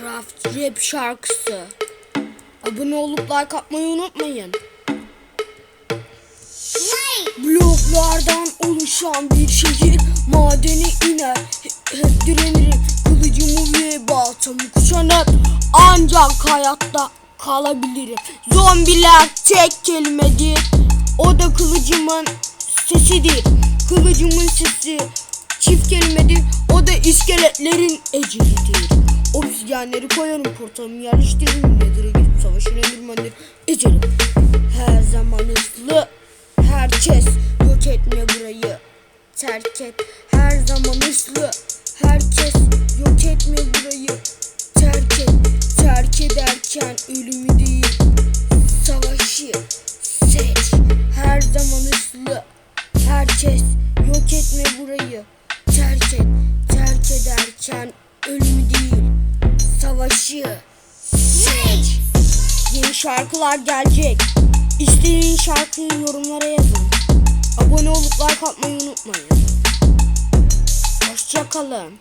Minecraft rap şarkısı. Abone olup like atmayı unutmayın. Bloklardan oluşan bir şehir madeni iner. Hep direnirim kılıcımı ve baltamı kuşanıp Ancak hayatta kalabilirim. Zombiler tek kelimedir. O da kılıcımın sesidir. Kılıcımın sesi çift kelimedir. O da iskeletlerin ecelidir Obsidyenleri koyarım portalımı yerleştiririm. Nedir'e gidip savaşın emirmenleri ecelim Her zaman hızlı Herkes yok etme burayı Terk et. Her zaman hızlı Herkes yok etme burayı Terk et. Terk ederken ölümü değil Savaşı seç. Her zaman hızlı Herkes yok etme burayı Terk et. Terk ederken ölümü Savaşı seç Yeni şarkılar gelecek. İstediğin şarkıyı yorumlara yazın. Abone olup like atmayı unutmayın. Hoşçakalın.